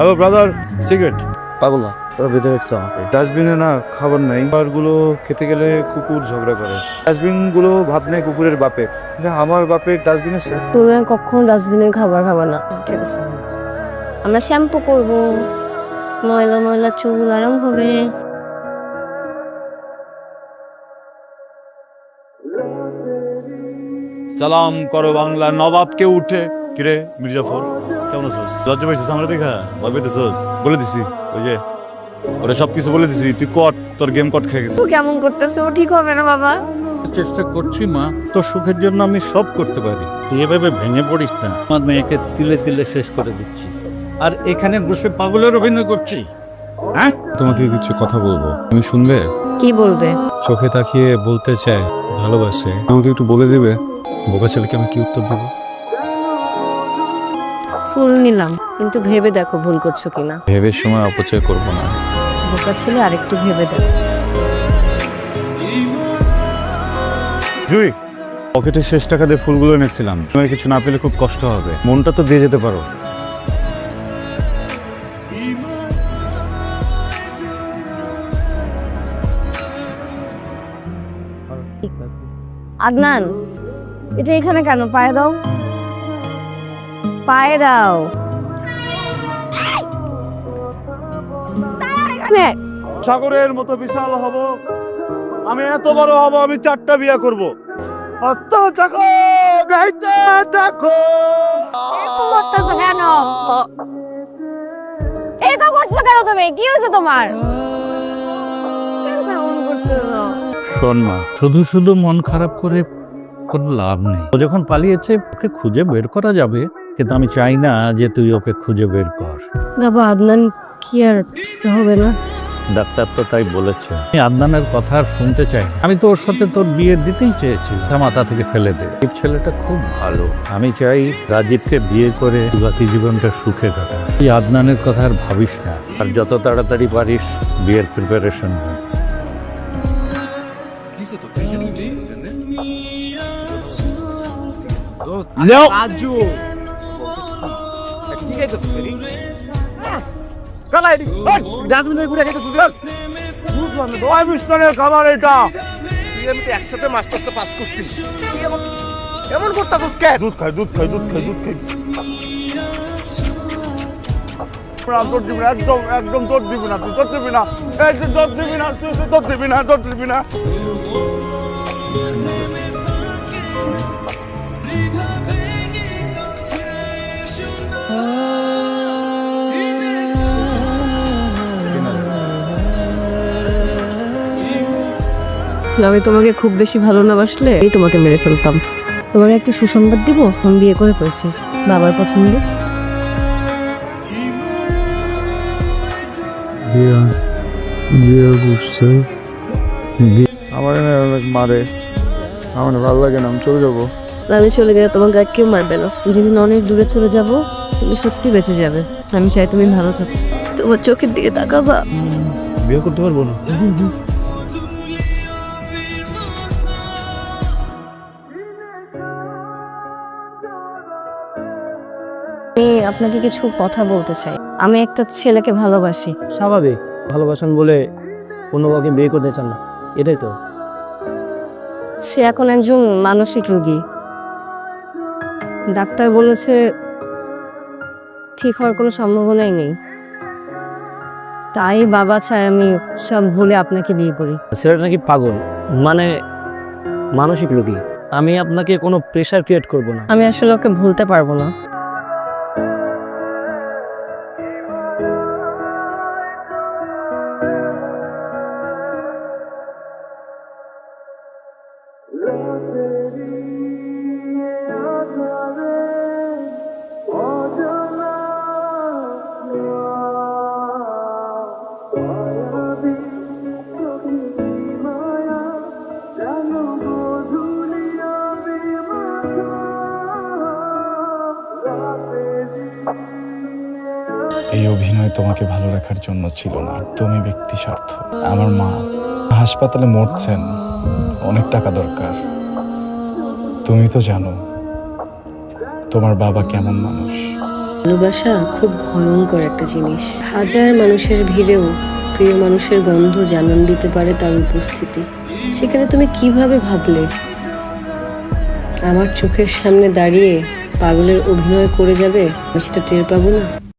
Hello brother cigarette পাগল না ওরা ভিতরে ডাস্টবিনে না খাবার নাই। খাবারগুলো খেতে গেলে কুকুর ঝগড়া করে। ডাস্টবিনগুলো ভাব নেই কুকুরের বাপের না আমার বাপের ডাস্টবিন আছে তুমি কখনো ডাস্টবিনের খাবার খাবে না? ঠিক আছে। আমরা শ্যাম্পু করব। ময়লা ময়লা চুল আরাম হবে। সালাম করো বাংলা নবাবকে উঠে। কিরে মির্জাফর? কেমন আছোস? লজ্জা পাইছিস আমরা দেখা? ভয় পাইতেছোস? বলে দিছি ওই যে ওরা সব কিছু বলে দিছি তুই কট তোর গেম কট খেয়ে গেছে। তো কেমন করতেছে? ও ঠিক হবে না বাবা। চেষ্টা করছি মা তোর সুখের জন্য আমি সব করতে পারি। তুই এভাবে ভেঙে পড়িস না। আমার মেয়েকে তিলে তিলে শেষ করে দিচ্ছি। আর এখানে বসে পাগলের অভিনয় করছি। হ্যাঁ? তোমাকে কিছু কথা বলব। তুমি শুনবে? কি বলবে? চোখে তাকিয়ে বলতে চাই ভালোবাসে। আমাকে একটু বলে দিবে? বোকা ছেলেকে আমি কি উত্তর দেবো? ফুল নিলাম কিন্তু ভেবে দেখো ভুল করছ কিনা। ভেবে সময় অপচয় করব না। বোকা ছেলে আরেকটু ভেবে দেখো। জুই পকেটে শেষ টাকা দিয়ে ফুলগুলো এনেছিলাম। তুমি কিছু না পেলে খুব কষ্ট হবে। মনটা তো দিয়ে যেতে পারো। আদনান এটা এখানে কেন? পায়ে দাও। পায়ে দাও। এখানে সাগরের মতো বিশাল হব। আমি এত বড় হব আমি চারটা বিয়ে করব। আস্তে থাকো গাইতে থাকো করতেছো কেন? এরকম করছ কেন তুমি? কি হয়েছে তোমার? শোন মা শুধু শুধু মন খারাপ করে কোনো লাভ নেই। ও যখন পালিয়েছে ওকে খুঁজে বের করা যাবে। কিন্তু আমি চাই না যে তুই ওকে খুঁজে বের কর। বাবা আদনান কি আর হবে না? ডাক্তার তো তাই বলেছে। আমি আদনানের কথা আর শুনতে চাই না। আমি তো ওর সাথে তোর বিয়ে দিতেই চেয়েছি। তা মাথা থেকে ফেলে দে। এই ছেলেটা খুব ভালো। আমি চাই রাজীবকে বিয়ে করে বাকি জীবনটা সুখে কাটা তুই আদনানের কথা আর ভাবিস না। আর যত তাড়াতাড়ি পারিস বিয়ের প্রিপারেশন নে রাজু খাবার এটা। একসাথে মাছ পাস করছি এমন করতেছিস কেন দুধ খাই দুধ খাই দুধ খাই দুধ খাই। না, তোর দিবি না একদম একদম তোর দিবি না তুই তোর দিবি না। এই তুই তোর দিবি না তুই তোর দিবি না তোর দিবি না। আমি তোমাকে খুব বেশি ভালো না বাসলে এই তোমাকে মেরে ফেলতাম। তোমাকে একটা সুসংবাদ দিব? আমি বিয়ে করে ফেলছি বাবার পছন্দ? আমার অনেক মারে। আমার ভালো লাগে না আমি চলে যাব। আমি চলে গেলে তোমাকে আর কেউ মারবে না। যেদিন অনেক দূরে চলে যাব তুমি সত্যি বেঁচে যাবে। আমি চাই তুমি ভালো থাকো। তোমার চোখের দিকে তাকাবা। বিয়ে করতে পারব না? আমি আপনাকে কিছু কথা বলতে চাই। আমি একটা ছেলেকে ভালোবাসি। স্বাভাবিক। ভালোবাসেন বলে অন্য কাউকে বিয়ে করতে চান না। এটাই তো। সে এখন একজন মানসিক রোগী। ডাক্তার বলেছে ঠিক হওয়ার কোনো সম্ভাবনাই নেই। তাই বাবা চায় আমি সব ভুলে আপনাকে বিয়ে করি। ছেলেটা নাকি পাগল মানে মানসিক রোগী। আমি আপনাকে কোনো প্রেশার ক্রিয়েট করব না। আমি আসলে ওকে ভুলতে পারব না। অভিনয় তোমাকে ভালো রাখার জন্য ছিল না। তুমি ব্যক্তি স্বার্থ। আমার মা হাসপাতালে মরছেন। অনেক টাকা দরকার। তুমি তো জানো, তোমার বাবা কেমন মানুষ। ভালোবাসা খুব ভয়ঙ্কর একটা জিনিস। হাজার মানুষের ভিড়েও প্রিয় মানুষের গন্ধ জানান দিতে পারে তার উপস্থিতি। সেখানে তুমি কীভাবে ভাবলে? আমার চোখের সামনে দাঁড়িয়ে পাগলের অভিনয় করে যাবে? আমি সেটা টের পাবো না?